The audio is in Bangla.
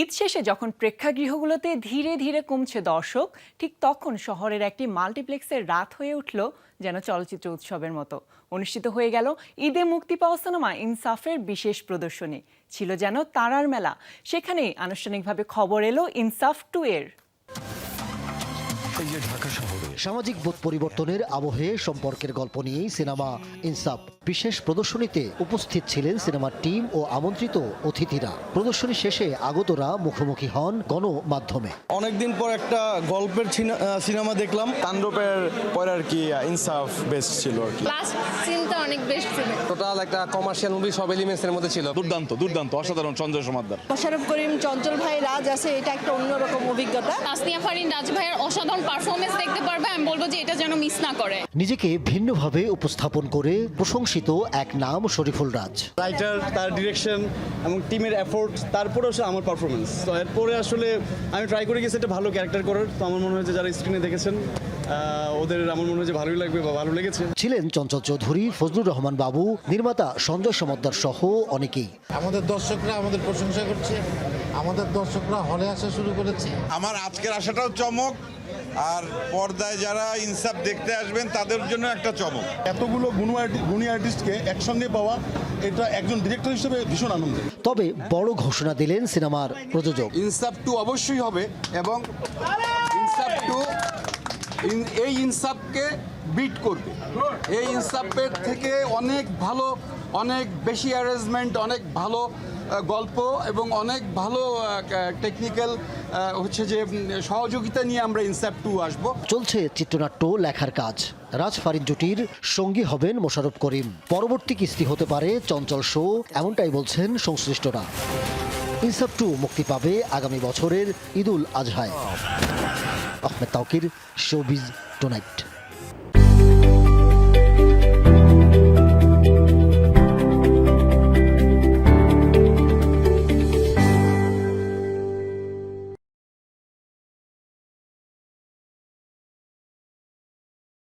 ঈদ শেষে যখন প্রেক্ষাগৃহগুলোতে ধীরে ধীরে কমছে দর্শক, ঠিক তখন শহরের একটি মাল্টিপ্লেক্সের রাত হয়ে উঠল যেন চলচ্চিত্র উৎসবের মতো। অনুষ্ঠিত হয়ে গেল ঈদে মুক্তি পাওয়া সিনেমা ইনসাফের বিশেষ প্রদর্শনী। ছিল যেন তারার মেলা। সেখানেই আনুষ্ঠানিকভাবে খবর এলো ইনসাফ টু এর। সামাজিক বোধ পরিবর্তনের আবহে সম্পর্কের গল্প নিয়েই সিনেমা ইনসাফ। বিশেষ প্রদর্শনীতে উপস্থিত ছিলেন সিনেমার টিম ও আমন্ত্রিত অতিথিরা। প্রদর্শনী শেষে আগতরা মুখোমুখি হন গণমাধ্যমে। অনেকদিন পর একটা গল্পের সিনেমা দেখলাম। তাণ্ডবের পর আর কি ইনসাফ বেস্ট ছিল আর কি। লাস্ট সিনটা অনেক বেস্ট ছিল। টোটাল একটা কমার্শিয়াল মুভি সব এলিমেন্টস এর মধ্যে ছিল। দুর্দান্ত দুর্দান্ত অসাধারণ সঞ্জয় সমাদ্দার। মোশারফ করিম চঞ্চল ভাই রাজ আছে এটা একটা অন্যরকম অভিজ্ঞতা। তাসনিয়া ফারিন রাজ ভাইয়ের অসাধারণ পারফরমেন্স দেখতে পারবে আমি বলব যে এটা যেন মিস না করে। নিজেকে ভিন্নভাবে উপস্থাপন করে প্রশংসিত এক নাম শরীফুল রাজ। রাইটার তার ডিরেকশন এবং টিমের এফোর্ট তারপরে আসলে আমার পারফরমেন্স তো এরপরে আসলে আমি ট্রাই করে গেছি একটা ভালো ক্যারেক্টার করার। তো আমার মনে হয় যে যারা স্ক্রিনে দেখেছেন ওদের আমার মনে হয় যে ভালোই লাগবে বা ভালো লেগেছে। ছিলেন চঞ্চল চৌধুরী ফজলুর রহমান বাবু নির্মাতা সঞ্জয় সমদ্দার সহ অনেকেই। আমাদের দর্শকরা আমাদের প্রশংসা করছে। আমাদের দর্শকরা হলে আসা শুরু করেছে। আমার আজকের আসাটাও চমক আর পর্দায় যারা ইনসাফ দেখতে আসবেন তাদের জন্য একটা চমক। এতগুলো গুণী আর্টি- গুণী আর্টিস্টকে একসঙ্গে পাওয়া এটা একজন ডিরেক্টর হিসেবে ভীষণ আনন্দ তবে বড় ঘোষণা দিলেন সিনেমার প্রযোজক। ইনসাফ টু অবশ্যই হবে এবং এই ইনসাফকে বিট করবে। এই ইনসাফের থেকে অনেক ভালো, অনেক বেশি অ্যারেঞ্জমেন্ট অনেক ভালো গল্প এবং অনেক ভালো টেকনিক্যাল হচ্ছে যে সহযোগিতা নিয়ে আমরা ইনসাফ টু আসব। চলছে চিত্রনাট্য লেখার কাজ। রাজ ফারিন জুটির সঙ্গী হবেন মোশারফ করিম। পরবর্তী কিস্তি হতে পারে চঞ্চল শো, এমনটাই বলছেন সংশ্লিষ্টরা। ইনসাফ টু মুক্তি পাবে আগামী বছরের ঈদুল আজহায়। Ahmed Towkir showbiz tonight.